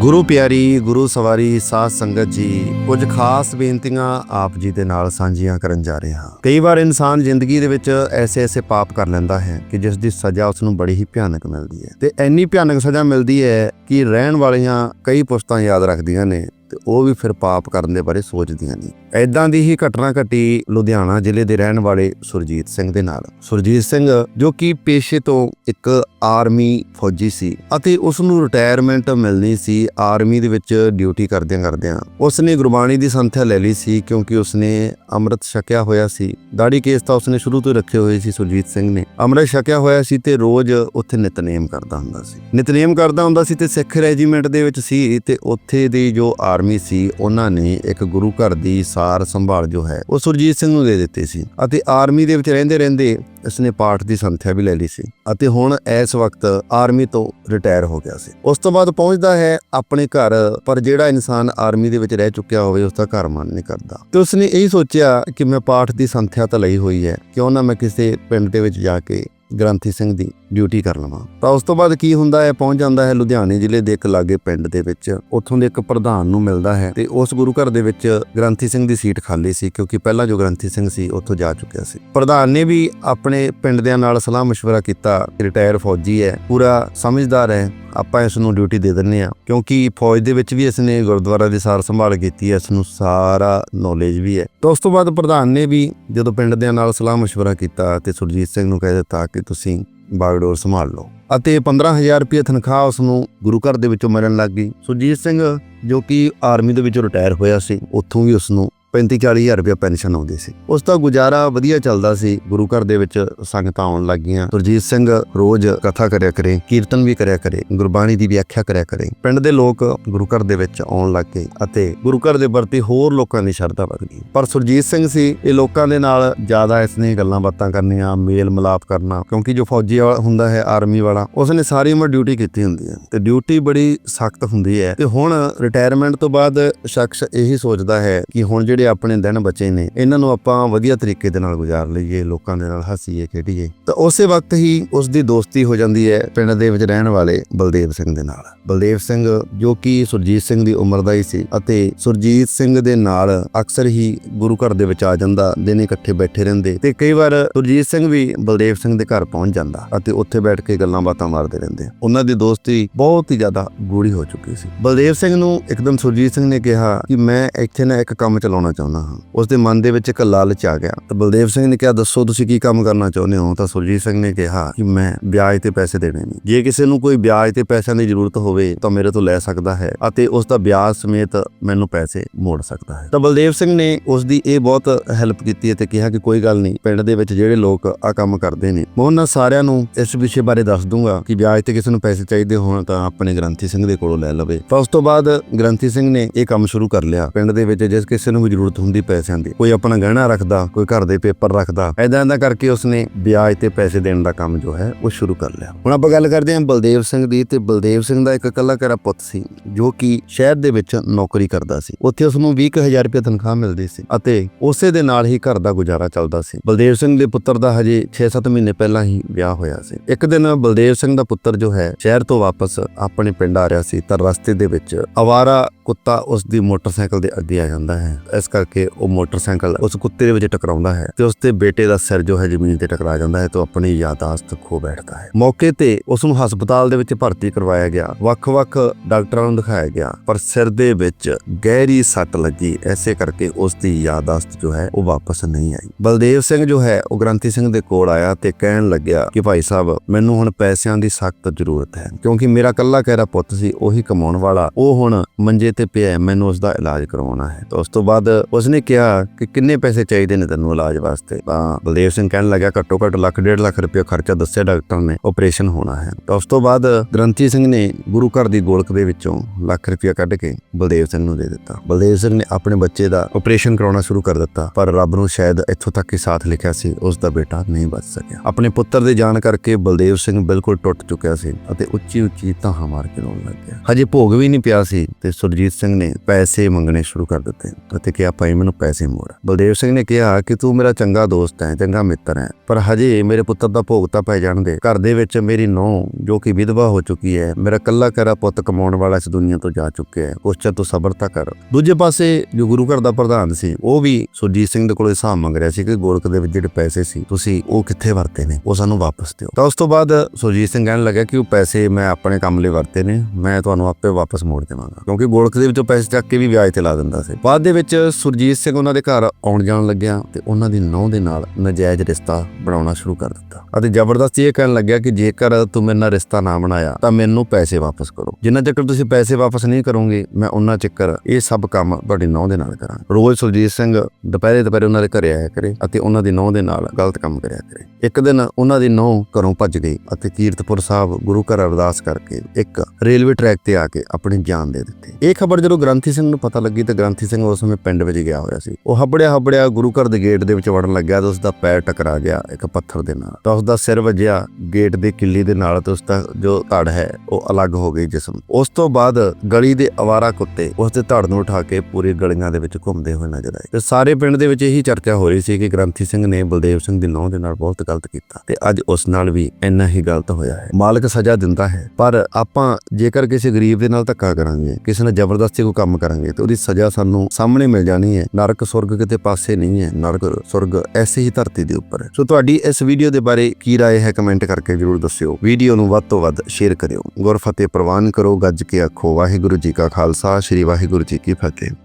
ਗੁਰੂ ਪਿਆਰੀ, ਗੁਰੂ ਸਵਾਰੀ, ਸਾਧ ਸੰਗਤ ਜੀ, ਕੁਝ ਖਾਸ ਬੇਨਤੀਆਂ ਆਪ ਜੀ ਦੇ ਨਾਲ ਸਾਂਝੀਆਂ ਕਰਨ ਜਾ ਰਹੇ ਹਾਂ। ਕਈ ਵਾਰ ਇਨਸਾਨ ਜ਼ਿੰਦਗੀ ਦੇ ਵਿੱਚ ਐਸੇ ਐਸੇ ਪਾਪ ਕਰ ਲੈਂਦਾ ਹੈ ਕਿ ਜਿਸ ਦੀ ਸਜ਼ਾ ਉਸ ਨੂੰ ਬੜੀ ਹੀ ਭਿਆਨਕ ਮਿਲਦੀ ਹੈ। ਤੇ ਇੰਨੀ ਭਿਆਨਕ ਸਜ਼ਾ ਮਿਲਦੀ ਹੈ ਕਿ ਰਹਿਣ ਵਾਲੀਆਂ ਕਈ ਪੁਸਤਾਂ ਯਾਦ ਰੱਖਦੀਆਂ ਨੇ ਤੇ ਉਹ ਵੀ ਫਿਰ ਪਾਪ ਕਰਨ ਦੇ ਬਾਰੇ ਸੋਚਦੀਆਂ ਨੇ। ਐਦਾਂ ਦੀ ਹੀ ਘਟਨਾ ਘਟੀ ਲੁਧਿਆਣਾ ਜ਼ਿਲ੍ਹੇ ਦੇ ਰਹਿਣ ਵਾਲੇ ਸੁਰਜੀਤ ਸਿੰਘ ਦੇ ਨਾਲ। ਸੁਰਜੀਤ ਸਿੰਘ, ਜੋ ਕਿ ਪੇਸ਼ੇ ਤੋਂ ਇੱਕ ਆਰਮੀ ਫੌਜੀ ਸੀ ਅਤੇ ਉਸ ਨੂੰ ਰਿਟਾਇਰਮੈਂਟ ਮਿਲਣੀ ਸੀ, ਆਰਮੀ ਦੇ ਵਿੱਚ ਡਿਊਟੀ ਕਰਦਿਆਂ ਕਰਦਿਆਂ। ਉਸ ਨੇ ਗੁਰਬਾਣੀ ਦੀ ਸੰਥਿਆ ਲੈ ਲਈ ਸੀ ਕਿਉਂਕਿ ਉਸ ਨੇ ਅੰਮ੍ਰਿਤ ਛਕਿਆ ਹੋਇਆ ਸੀ। ਦਾੜੀ ਕੇਸ ਤਾਂ ਉਸ ਨੇ ਸ਼ੁਰੂ ਤੋਂ ਹੀ ਰੱਖੇ ਹੋਏ ਸੀ ਸੁਰਜੀਤ ਸਿੰਘ ਨੇ। ਅੰਮ੍ਰਿਤ ਛਕਿਆ ਹੋਇਆ ਸੀ ਤੇ ਰੋਜ਼ ਉੱਥੇ ਨਿਤਨੇਮ ਕਰਦਾ ਹੁੰਦਾ ਸੀ। ਨਿਤਨੇਮ ਕਰਦਾ ਹੁੰਦਾ ਸੀ ਤੇ ਸਿੱਖ ਰੈਜੀਮੈਂਟ ਦੇ ਵਿੱਚ ਸੀ ਤੇ ਉੱਥੇ ਦੀ ਜੋ ਆਰ ਆਰਮੀ ਸੀ, ਉਹਨਾਂ ਨੇ ਇੱਕ ਗੁਰੂ ਘਰ ਦੀ ਸਾਰ ਸੰਭਾਲ ਜੋ ਹੈ, ਉਹ ਸੁਰਜੀਤ ਸਿੰਘ ਨੂੰ ਦੇ ਦਿੱਤੀ ਸੀ ਅਤੇ ਆਰਮੀ ਦੇ ਵਿੱਚ ਰਹਿੰਦੇ ਰਹਿੰਦੇ ਇਸਨੇ ਪਾਠ ਦੀ ਸੰਥਿਆ ਵੀ ਲੈ ਲਈ ਸੀ ਅਤੇ ਹੁਣ ਇਸ ਵਕਤ ਆਰਮੀ ਤੋਂ ਰਿਟਾਇਰ ਹੋ ਗਿਆ ਸੀ। ਉਸ ਤੋਂ ਬਾਅਦ ਪਹੁੰਚਦਾ ਹੈ ਆਪਣੇ ਘਰ, ਪਰ ਜਿਹੜਾ ਇਨਸਾਨ ਆਰਮੀ ਦੇ ਵਿੱਚ ਰਹਿ ਚੁੱਕਿਆ ਹੋਵੇ ਉਸ ਦਾ ਘਰ ਮਨ ਨਹੀਂ ਕਰਦਾ। ਤੇ ਉਸਨੇ ਇਹ ਸੋਚਿਆ ਕਿ ਮੈਂ ਪਾਠ ਦੀ ਸੰਥਿਆ ਤਾਂ ਲਈ ਹੋਈ ਹੈ, ਕਿਉਂ ਨਾ ਮੈਂ ਕਿਸੇ ਪਿੰਡ ਦੇ ਵਿੱਚ ਜਾ ਕੇ ਗ੍ਰੰਥੀ ਸਿੰਘ ਦੀ ਡਿਊਟੀ ਕਰ ਲਵਾਂ ਤਾਂ ਉਸ ਤੋਂ ਬਾਅਦ ਕੀ ਹੁੰਦਾ ਹੈ ਪਹੁੰਚ ਜਾਂਦਾ ਹੈ ਲੁਧਿਆਣੇ ਜ਼ਿਲ੍ਹੇ ਦੇ ਇੱਕ ਲਾਗੇ ਪਿੰਡ ਦੇ ਵਿੱਚ ਉੱਥੋਂ ਦੇ ਇੱਕ ਪ੍ਰਧਾਨ ਨੂੰ ਮਿਲਦਾ ਹੈ ਤੇ ਉਸ ਗੁਰੂ ਘਰ ਦੇ ਵਿੱਚ ਗ੍ਰੰਥੀ ਸਿੰਘ ਦੀ ਸੀਟ ਖਾਲੀ ਸੀ ਕਿਉਂਕਿ ਪਹਿਲਾਂ ਜੋ ਗ੍ਰੰਥੀ ਸਿੰਘ ਸੀ ਉੱਥੋਂ ਜਾ ਚੁੱਕਿਆ ਸੀ ਪ੍ਰਧਾਨ ਨੇ ਵੀ ਆਪਣੇ ਪਿੰਡ ਦਿਆਂ ਨਾਲ ਸਲਾਹ مشورہ ਕੀਤਾ ਰਿਟਾਇਰ ਫੌਜੀ ਹੈ ਪੂਰਾ ਸਮਝਦਾਰ ਹੈ ਆਪਾਂ ਇਸ ਨੂੰ ਡਿਊਟੀ ਦੇ ਦਿੰਨੇ ਆ ਕਿਉਂਕਿ ਫੌਜ ਦੇ ਵਿੱਚ ਵੀ ਇਸ ਨੇ ਗੁਰਦੁਆਰਾ ਦੀ ਸਾਰ ਸੰਭਾਲ ਕੀਤੀ ਹੈ ਇਸ ਨੂੰ ਸਾਰਾ ਨੌਲੇਜ ਵੀ ਹੈ ਤਾਂ ਉਸ ਤੋਂ ਬਾਅਦ ਪ੍ਰਧਾਨ ਨੇ ਵੀ ਜਦੋਂ ਪਿੰਡ ਦਿਆਂ ਨਾਲ ਸਲਾਹ مشورہ ਕੀਤਾ ਤੇ ਸੁਰਜੀਤ ਸਿੰਘ ਨੂੰ ਕਹਿ ਦਿੱਤਾ ਕਿ ਤੁਸੀਂ ਬਾਗਡੋਰ ਸੰਭਾਲ ਲਓ। ਅਤੇ 15000 ਰੁਪਏ ਤਨਖਾਹ ਉਸ ਨੂੰ ਗੁਰੂ ਘਰ ਦੇ ਵਿੱਚੋਂ ਮਿਲਣ ਲੱਗ ਗਈ। ਸੁਰਜੀਤ ਸਿੰਘ, ਜੋ ਕਿ ਆਰਮੀ ਦੇ ਵਿੱਚੋਂ ਰਿਟਾਇਰ ਹੋਇਆ ਸੀ, ਉੱਥੋਂ ਵੀ ਉਸ ਨੂੰ 35-40000 ਰੁਪਏ ਪੈਨਸ਼ਨ ਆਉਂਦੀ ਸੀ। ਉਸ ਦਾ ਗੁਜ਼ਾਰਾ ਵਧੀਆ ਚੱਲਦਾ ਸੀ। ਗੁਰੂ ਘਰ ਦੇ ਵਿੱਚ ਸੰਗਤਾਂ ਆਉਣ ਲੱਗੀਆਂ। ਸੁਰਜੀਤ ਸਿੰਘ ਰੋਜ਼ ਕਥਾ ਕਰਿਆ ਕਰੇ, ਕੀਰਤਨ ਵੀ ਕਰਿਆ ਕਰੇ, ਗੁਰਬਾਣੀ ਦੀ ਵਿਆਖਿਆ ਕਰਿਆ ਕਰੇ। ਪਿੰਡ ਦੇ ਲੋਕ ਗੁਰੂ ਘਰ ਦੇ ਵਿੱਚ ਆਉਣ ਲੱਗ ਗਏ ਅਤੇ ਗੁਰੂ ਘਰ ਦੇ ਪ੍ਰਤੀ ਹੋਰ ਲੋਕਾਂ ਦੀ ਸ਼ਰਧਾ ਵਧ ਗਈ। ਪਰ ਸੁਰਜੀਤ ਸਿੰਘ ਸੀ, ਇਹ ਲੋਕਾਂ ਦੇ ਨਾਲ ਜ਼ਿਆਦਾ ਇਸਨੇ ਗੱਲਾਂ ਬਾਤਾਂ ਕਰਨੀਆਂ, ਮੇਲ ਮਿਲਾਪ ਕਰਨਾ, ਕਿਉਂਕਿ ਜੋ ਫੌਜੀ ਵਾਲਾ ਹੁੰਦਾ ਹੈ, ਆਰਮੀ ਵਾਲਾ, ਉਸਨੇ ਸਾਰੀ ਉਮਰ ਡਿਊਟੀ ਕੀਤੀ ਹੁੰਦੀ ਹੈ। ਤੇ ਡਿਊਟੀ ਬੜੀ ਸਖਤ ਹੁੰਦੀ ਹੈ। ਤੇ ਹੁਣ ਰਿਟਾਇਰਮੈਂਟ ਤੋਂ ਬਾਅਦ ਸ਼ਖਸ ਇਹੀ ਸੋਚਦਾ ਹੈ ਕਿ ਹੁਣ ਜਿਹੜੇ ਆਪਣੇ ਦਿਨ ਬਚੇ ਨੇ, ਇਹਨਾਂ ਨੂੰ ਆਪਾਂ ਵਧੀਆ ਤਰੀਕੇ ਦੇ ਨਾਲ ਗੁਜ਼ਾਰ ਲਈਏ, ਲੋਕਾਂ ਦੇ ਨਾਲ ਹੱਸੀਏ, ਖੇਡੀਏ। ਤਾਂ ਉਸੇ ਵਕਤ ਹੀ ਉਸ ਦੀ ਦੋਸਤੀ ਹੋ ਜਾਂਦੀ ਹੈ ਪਿੰਡ ਦੇ ਵਿੱਚ ਰਹਿਣ ਵਾਲੇ ਬਲਦੇਵ ਸਿੰਘ ਦੇ ਨਾਲ। ਬਲਦੇਵ ਸਿੰਘ ਜੋ ਕਿ ਸੁਰਜੀਤ ਸਿੰਘ ਦੀ ਉਮਰ ਦਾ ਹੀ ਸੀ ਅਤੇ ਸੁਰਜੀਤ ਸਿੰਘ ਦੇ ਨਾਲ ਅਕਸਰ ਹੀ ਗੁਰੂ ਘਰ ਦੇ ਵਿੱਚ ਆ ਜਾਂਦਾ, ਦਿਨੇ ਇਕੱਠੇ ਬੈਠੇ ਰਹਿੰਦੇ ਤੇ ਕਈ ਵਾਰ ਸੁਰਜੀਤ ਸਿੰਘ ਵੀ ਬਲਦੇਵ ਸਿੰਘ ਦੇ ਘਰ ਪਹੁੰਚ ਜਾਂਦਾ ਅਤੇ ਉੱਥੇ ਬੈਠ ਕੇ ਗੱਲਾਂ ਬਾਤਾਂ ਮਾਰਦੇ ਰਹਿੰਦੇ ਉਹਨਾਂ ਦੀ ਦੋਸਤੀ ਬਹੁਤ ਹੀ ਜ਼ਿਆਦਾ ਗੂੜੀ ਹੋ ਚੁੱਕੀ ਸੀ। ਬਲਦੇਵ ਸਿੰਘ ਨੂੰ ਇੱਕਦਮ ਸੁਰਜੀਤ ਸਿੰਘ ਨੇ ਕਿਹਾ ਕਿ ਮੈਂ ਇੱਥੇ ਨਾ ਇੱਕ ਕੰਮ ਚਲਾਉਣਾ ਚਾਹੁੰਦਾ ਹਾਂ। ਉਸ ਦੇ ਮਨ ਦੇ ਵਿੱਚ ਇੱਕ ਲਾਲਚ ਆ ਗਿਆ। ਤਾਂ ਬਲਦੇਵ ਸਿੰਘ ਨੇ ਕਿਹਾ, ਦੱਸੋ ਤੁਸੀਂ ਕੀ ਕੰਮ ਕਰਨਾ ਚਾਹੁੰਦੇ ਹੋ? ਤਾਂ ਸੁਰਜੀਤ ਸਿੰਘ ਨੇ ਕਿਹਾ ਕਿ ਮੈਂ ਵਿਆਜ ਤੇ ਪੈਸੇ ਦੇਣੇ ਨੇ। ਜੇ ਕਿਸੇ ਨੂੰ ਕੋਈ ਵਿਆਜ ਤੇ ਪੈਸਿਆਂ ਦੀ ਜ਼ਰੂਰਤ ਹੋਵੇ, ਤਾਂ ਮੇਰੇ ਤੋਂ ਲੈ ਸਕਦਾ ਹੈ ਅਤੇ ਉਸ ਦਾ ਵਿਆਜ ਸਮੇਤ ਮੈਨੂੰ ਪੈਸੇ ਮੋੜ ਸਕਦਾ ਹੈ। ਤਾਂ ਬਲਦੇਵ ਸਿੰਘ ਨੇ ਉਸ ਦੀ ਇਹ ਬਹੁਤ ਹੈਲਪ ਕੀਤੀ ਅਤੇ ਕਿਹਾ ਕਿ ਕੋਈ ਗੱਲ ਨਹੀਂ, ਪਿੰਡ ਦੇ ਵਿੱਚ ਜਿਹੜੇ ਲੋਕ ਆ ਕੰਮ ਕਰਦੇ ਨੇ, ਮੈਂ ਉਹਨਾਂ ਸਾਰਿਆਂ ਨੂੰ ਇਸ ਵਿਸ਼ੇ ਬਾਰੇ ਦੱਸ ਦੂੰਗਾ ਕਿ ਵਿਆਜ ਤੇ ਕਿਸੇ ਨੂੰ ਪੈਸੇ ਚਾਹੀਦੇ ਹੋਣ ਤਾਂ ਆਪਣੇ ਗ੍ਰੰਥੀ ਸਿੰਘ ਦੇ ਕੋਲੋਂ ਲੈ ਲਵੇ। ਤਾਂ ਉਸ ਤੋਂ ਬਾਅਦ ਗ੍ਰੰਥੀ ਸਿੰਘ ਨੇ ਇਹ ਕੰਮ ਸ਼ੁਰੂ ਕਰ ਲਿਆ। ਪਿੰਡ ਦੇ ਵਿੱਚ ਜਿਸ ਕਿਸੇ ਨੂੰ ਵੀ ਜ਼ਰੂਰਤ ਹੁੰਦੀ ਪੈਸਿਆਂ ਦੀ। ਕੋਈ ਆਪਣਾ ਗਹਿਣਾ ਰੱਖਦਾ, ਕੋਈ ਘਰ ਦੇ ਪੇਪਰ ਰੱਖਦਾ ਐਦਾਂ ਐਦਾਂ ਕਰਕੇ ਉਸਨੇ ਵਿਆਜ ਤੇ ਪੈਸੇ ਦੇਣ ਦਾ ਕੰਮ ਜੋ ਹੈ ਉਹ ਸ਼ੁਰੂ ਕਰ ਲਿਆ। ਹੁਣ ਆਪਾਂ ਗੱਲ ਕਰਦੇ ਹਾਂ ਬਲਦੇਵ ਸਿੰਘ ਦੀ ਤੇ ਬਲਦੇਵ ਸਿੰਘ ਦਾ ਇੱਕ ਇਕੱਲਾ ਪੁੱਤ ਸੀ, ਜੋ ਕਿ ਸ਼ਹਿਰ ਦੇ ਵਿੱਚ ਨੌਕਰੀ ਕਰਦਾ ਸੀ। ਉੱਥੇ ਉਸ ਨੂੰ 20000 ਰੁਪਏ ਤਨਖਾਹ ਮਿਲਦੀ ਸੀ ਅਤੇ ਉਸੇ ਦੇ ਨਾਲ ਹੀ ਘਰ ਦਾ ਗੁਜ਼ਾਰਾ ਚੱਲਦਾ ਸੀ। ਬਲਦੇਵ ਸਿੰਘ ਦੇ ਪੁੱਤਰ ਦਾ ਹਜੇ 6-7 ਮਹੀਨੇ ਪਹਿਲਾਂ ਹੀ ਵਿਆਹ ਹੋਇਆ ਸੀ। ਇੱਕ ਦਿਨ ਬਲਦੇਵ ਸਿੰਘ ਦਾ ਪੁੱਤਰ ਜੋ ਹੈ ਸ਼ਹਿਰ ਤੋਂ ਵਾਪਸ ਆਪਣੇ ਪਿੰਡ ਆ ਰਿਹਾ ਸੀ, ਤਾਂ ਰਸਤੇ ਦੇ ਵਿੱਚ ਅਵਾਰਾ ਕੁੱਤਾ ਉਸ ਦੀ ਮੋਟਰਸਾਈਕਲ ਦੇ ਅੱਗੇ ਆ ਜਾਂਦਾ ਹੈ। ਇਸ ਕਰਕੇ ਉਹ ਮੋਟਰਸਾਈਕਲ ਉਸ ਕੁੱਤੇ ਦੇ ਵਿੱਚ ਟਕਰਾਉਂਦਾ ਹੈ ਤੇ ਉਸ ਦੇ ਬੇਟੇ ਦਾ ਸਿਰ ਜੋ ਹੈ ਜ਼ਮੀਨ ਤੇ ਟਕਰਾ ਜਾਂਦਾ ਹੈ ਤੇ ਉਹ ਆਪਣੀ ਯਾਦਾਸ਼ਤ ਖੋ ਬੈਠਦਾ ਹੈ। ਮੌਕੇ ਤੇ ਉਸ ਨੂੰ ਹਸਪਤਾਲ ਦੇ ਵਿੱਚ ਭਰਤੀ ਕਰਵਾਇਆ ਗਿਆ। ਵੱਖ-ਵੱਖ ਡਾਕਟਰਾਂ ਨੂੰ ਦਿਖਾਇਆ ਗਿਆ, ਪਰ ਸਿਰ ਦੇ ਵਿੱਚ ਗਹਿਰੀ ਸੱਟ ਲੱਗੀ। ਐਸੇ ਕਰਕੇ ਉਸ ਦੀ ਯਾਦਾਸ਼ਤ ਜੋ ਹੈ ਉਹ ਵਾਪਸ ਨਹੀਂ ਆਈ। ਬਲਦੇਵ ਸਿੰਘ ਜੋ ਹੈ, ਉਹ ਗ੍ਰੰਥੀ ਸਿੰਘ ਦੇ ਕੋਲ ਆਇਆ ਤੇ ਕਹਿਣ ਲੱਗਿਆ ਕਿ ਭਾਈ ਸਾਹਿਬ, ਮੈਨੂੰ ਹੁਣ ਪੈਸਿਆਂ ਦੀ ਸਖਤ ਜ਼ਰੂਰਤ ਹੈ, ਕਿਉਂਕਿ ਮੇਰਾ ਕੱਲਾ ਕਹਿਰਾ ਪੁੱਤ ਸੀ, ਉਹੀ ਕਮਾਉਣ ਵਾਲਾ। ਉਹ ਹੁਣ ਮੰਜੇ ਤੇ ਪਿਆ ਮੈਨੂੰ ਉਸ ਦਾ ਇਲਾਜ ਕਰਵਾਉਣਾ ਹੈ। ਉਸ ਤੋਂ ਬਾਅਦ ਉਸਨੇ ਕਿਹਾ ਕਿ ਕਿੰਨੇ ਪੈਸੇ ਚਾਹੀਦੇ ਨੇ ਤੈਨੂੰ ਇਲਾਜ ਵਾਸਤੇ? ਤਾਂ ਬਲਦੇਵ ਸਿੰਘ ਕਹਿਣ ਲੱਗਾ ਘੱਟੋ ਘੱਟ ਲੱਖ, ਡੇਢ ਲੱਖ ਰੁਪਏ ਖਰਚਾ ਦੱਸਿਆ ਡਾਕਟਰ ਨੇ ਆਪਰੇਸ਼ਨ ਹੋਣਾ ਹੈ। ਤਾਂ ਉਸ ਤੋਂ ਬਾਅਦ ਗ੍ਰੰਥੀ ਸਿੰਘ ਨੇ ਗੁਰੂ ਘਰ ਦੀ ਗੋਲਕ ਦੇ ਵਿੱਚੋਂ ਲੱਖ ਰੁਪਏ ਕੱਢ ਕੇ ਬਲਦੇਵ ਸਿੰਘ ਨੂੰ ਦੇ ਦਿੱਤਾ। ਬਲਦੇਵ ਸਿੰਘ ਨੇ ਆਪਣੇ ਬੱਚੇ ਦਾ ਆਪਰੇਸ਼ਨ ਕਰਾਉਣਾ ਸ਼ੁਰੂ ਕਰ ਦਿੱਤਾ, ਪਰ ਰੱਬ ਨੂੰ ਸ਼ਾਇਦ ਇੱਥੋਂ ਤੱਕ ਹੀ ਸਾਥ ਲਿਖਿਆ ਸੀ, ਉਸ ਦਾ ਬੇਟਾ ਨਹੀਂ ਬਚ ਸਕਿਆ। ਆਪਣੇ ਪੁੱਤਰ ਦੇ ਜਾਣ ਕਰਕੇ ਬਲਦੇਵ ਸਿੰਘ ਬਿਲਕੁਲ ਟੁੱਟ ਚੁੱਕਿਆ ਸੀ ਅਤੇ ਉੱਚੀ ਉੱਚੀ ਧਾਹਾਂ ਮਾਰ ਕੇ ਰੋਣ ਲੱਗ ਗਿਆ। ਹਜੇ ਭੋਗ ਵੀ ਨਹੀਂ ਪਿਆ ਸੀ ਤੇ ਸੁਰਜੀਤ ਸਿੰਘ ਨੇ ਪੈਸੇ ਮੰਗਣੇ ਸ਼ੁਰੂ ਕਰ ਦਿੱਤੇ ਅਤੇ ਕਿਹਾ ਆਪਾਂ ਹੀ ਮੈਨੂੰ ਪੈਸੇ ਮੋੜ। ਬਲਦੇਵ ਸਿੰਘ ਨੇ ਕਿਹਾ ਕਿ ਤੂੰ ਮੇਰਾ ਚੰਗਾ ਦੋਸਤ ਹੈ ਚੰਗਾ ਮਿੱਤਰ ਹੈ ਪਰ ਹਜੇ ਮੇਰੇ ਪੁੱਤਰ ਦਾ ਭੋਗ ਤਾਂ ਪੈ ਜਾਣ ਦੇ ਘਰ ਦੇ ਵਿੱਚ ਮੇਰੀ ਨੂੰਹ, ਜੋ ਕਿ ਵਿਧਵਾ ਹੋ ਚੁੱਕੀ ਹੈ ਮੇਰਾ ਕੱਲਾ ਕਰਾ ਪੁੱਤ ਕਮਾਉਣ ਵਾਲਾ ਇਸ ਦੁਨੀਆ ਤੋਂ ਜਾ ਚੁੱਕਿਆ ਹੈ ਉਸ ਚਾ ਤੂੰ ਸਬਰ ਤਾਂ ਕਰ। ਦੂਜੇ ਪਾਸੇ ਜੋ ਗੁਰੂ ਘਰ ਦਾ ਪ੍ਰਧਾਨ ਸੀ, ਉਹ ਵੀ ਸੁਰਜੀਤ ਸਿੰਘ ਦੇ ਕੋਲੇ ਹਿਸਾਬ ਮੰਗ ਰਿਹਾ ਸੀ ਕਿ ਗੋਲਕ ਦੇ ਵਿੱਚ ਜਿਹੜੇ ਪੈਸੇ ਸੀ, ਤੁਸੀਂ ਉਹ ਕਿੱਥੇ ਵਰਤੇ ਨੇ? ਉਹ ਸਾਨੂੰ ਵਾਪਸ ਦਿਓ। ਤਾਂ ਉਸ ਤੋਂ ਬਾਅਦ ਸੁਰਜੀਤ ਸਿੰਘ ਕਹਿਣ ਲੱਗਾ ਕਿ ਉਹ ਪੈਸੇ ਮੈਂ ਆਪਣੇ ਕੰਮ ਲਈ ਵਰਤੇ ਨੇ, ਮੈਂ ਤੁਹਾਨੂੰ ਆਪੇ ਵਾਪਸ ਮੋੜ ਦੇਵਾਂਗਾ। ਕਿਉਂਕਿ ਗੋਲਕ ਦੇ ਵਿੱਚੋਂ ਪੈਸੇ ਚੱਕ ਕੇ ਵੀ ਵਿਆਜ ਤੇ ਲਾ ਦਿੰਦਾ ਸੀ। ਬਾਅਦ ਦੇ ਵਿੱਚ ਸੁਰਜੀਤ ਸਿੰਘ ਉਹਨਾਂ ਦੇ ਘਰ ਆਉਣ ਜਾਣ ਲੱਗਿਆ ਤੇ ਉਹਨਾਂ ਦੀ ਨੌਂ ਦੇ ਨਾਲ ਨਜਾਇਜ਼ ਰਿਸ਼ਤਾ ਬਣਾਉਣਾ ਸ਼ੁਰੂ ਕਰ ਦਿੱਤਾ। ਅਤੇ ਜ਼ਬਰਦਸਤੀ ਇਹ ਕਹਿਣ ਲੱਗਿਆ ਕਿ ਜੇਕਰ ਤੂੰ ਮੇਰੇ ਨਾਲ ਰਿਸ਼ਤਾ ਨਾ ਬਣਾਇਆ, ਤਾਂ ਮੈਨੂੰ ਪੈਸੇ ਵਾਪਸ ਕਰੋ। ਜਿੰਨਾ ਚੱਕਰ ਤੁਸੀਂ ਪੈਸੇ ਵਾਪਸ ਨਹੀਂ ਕਰੋਗੇ, ਮੈਂ ਉਹਨਾਂ ਚੱਕਰ ਇਹ ਸਭ ਕੰਮ ਤੁਹਾਡੀ ਨੌਂ ਦੇ ਨਾਲ ਕਰਾਂ ਰੋਜ਼ ਸੁਰਜੀਤ ਸਿੰਘ ਦੁਪਹਿਰੇ ਦੁਪਹਿਰੇ ਉਹਨਾਂ ਦੇ ਘਰੇ ਆਇਆ ਕਰੇ ਅਤੇ ਉਹਨਾਂ ਦੀ ਨੌਂ ਦੇ ਨਾਲ ਗਲਤ ਕੰਮ ਕਰਿਆ ਕਰੇ। ਇੱਕ ਦਿਨ ਉਹਨਾਂ ਦੀ ਨੌਂ ਘਰੋਂ ਭੱਜ ਗਈ ਅਤੇ ਕੀਰਤਪੁਰ ਸਾਹਿਬ ਗੁਰੂ ਘਰ ਅਰਦਾਸ ਕਰਕੇ ਇੱਕ ਰੇਲਵੇ ਟਰੈਕ ਤੇ ਆ ਕੇ ਆਪਣੀ ਜਾਨ ਦੇ ਦਿੱਤੀ। ਇਹ ਖਬਰ ਜਦੋਂ ਗ੍ਰੰਥੀ ਸਿੰਘ ਨੂੰ ਪਤਾ ਲੱਗੀ, ਤਾਂ ਗ੍ਰੰਥੀ ਸਿੰਘ ਉਸ ਸਮੇਂ ਪਿੰਡ ਵਿੱਚ ਗਿਆ ਹੋਇਆ ਸੀ। ਉਹ ਹੱਬੜਿਆ ਹੱਬੜਿਆ ਗੁਰੂ ਘਰ ਦੇ ਗੇਟ ਦੇ ਵਿੱਚ ਵੜਨ ਲੱਗਿਆ ਤਾਂ ਉਸ ਦਾ ਪੈਰ ਟਕਰਾ ਗਿਆ ਇੱਕ ਪੱਥਰ ਦੇ ਨਾਲ। ਤਾਂ ਉਸ ਦਾ ਸਿਰ ਵੱਜਿਆ ਗੇਟ ਦੇ ਕਿੱਲੀ ਦੇ ਨਾਲ ਤੇ ਉਸ ਦਾ ਜੋ ਧੜ ਹੈ, ਉਹ ਅਲੱਗ ਹੋ ਗਈ ਜਿਸਮ। ਉਸ ਤੋਂ ਬਾਅਦ ਗਲੀ ਦੇ ਅਵਾਰਾ ਕੁੱਤੇ ਉਸ ਦੇ ਧੜ ਨੂੰ ਉਠਾ ਕੇ ਪੂਰੀ ਗਲੀਆਂ ਦੇ ਵਿੱਚ ਘੁੰਮਦੇ ਹੋਏ ਨਜ਼ਰ ਆਏ। ਤੇ ਸਾਰੇ ਪਿੰਡ ਦੇ ਵਿੱਚ ਇਹੀ ਚਰਚਾ ਹੋ ਰਹੀ ਸੀ ਕਿ ਗ੍ਰੰਥੀ ਸਿੰਘ ਨੇ ਬਲਦੇਵ ਸਿੰਘ ਦੀ ਨੌਂ ਦੇ ਨਾਲ ਬਹੁਤ ਗਲਤ ਕੀਤਾ ਤੇ ਅੱਜ ਉਸ ਨਾਲ ਵੀ ਇੰਨਾ ਹੀ ਗਲਤ ਹੋਇਆ ਹੈ। ਮਾਲਕ ਸਜ਼ਾ ਦਿੰਦਾ ਹੈ, ਪਰ ਆਪਾਂ ਜੇਕਰ ਕਿਸੇ ਗਰੀਬ ਦੇ ਨਾਲ ਧੱਕਾ ਕਰਾਂਗੇ, ਕਿਸੇ ਨਾਲ ਜ਼ਬਰਦਸਤੀ ਕੋਈ ਕੰਮ ਕਰਾਂਗੇ ਤੇ ਉਹਦੀ ਸਜ਼ਾ ਸਾਨੂੰ ਸਾਹਮਣੇ ਮਿਲ ਜਾਣੀ ਹੈ ਨਰਕ ਸੁਰਗ ਕਿਤੇ ਪਾਸੇ ਨਹੀਂ ਹੈ ਨਰਕ ਸੁਰਗ ਐਸੇ ਹੀ ਧਰਤੀ ਦੇ ਉੱਪਰ ਹੈ ਸੋ ਤੁਹਾਡੀ ਇਸ ਵੀਡੀਓ ਦੇ ਬਾਰੇ ਕੀ رائے ਹੈ ਕਮੈਂਟ ਕਰਕੇ ਜਰੂਰ ਦੱਸਿਓ ਵੀਡੀਓ ਨੂੰ ਵੱਧ ਤੋਂ ਵੱਧ ਸ਼ੇਅਰ ਕਰਿਓ ਗੁਰਫਤਿਹ ਪ੍ਰਵਾਨ ਕਰੋ ਗੱਜ ਕੇ ਆਖੋ ਵਾਹਿਗੁਰੂ ਜੀ ਕਾ ਖਾਲਸਾ ਸ੍ਰੀ ਵਾਹਿਗੁਰੂ ਜੀ ਕੀ ਫਤਿਹ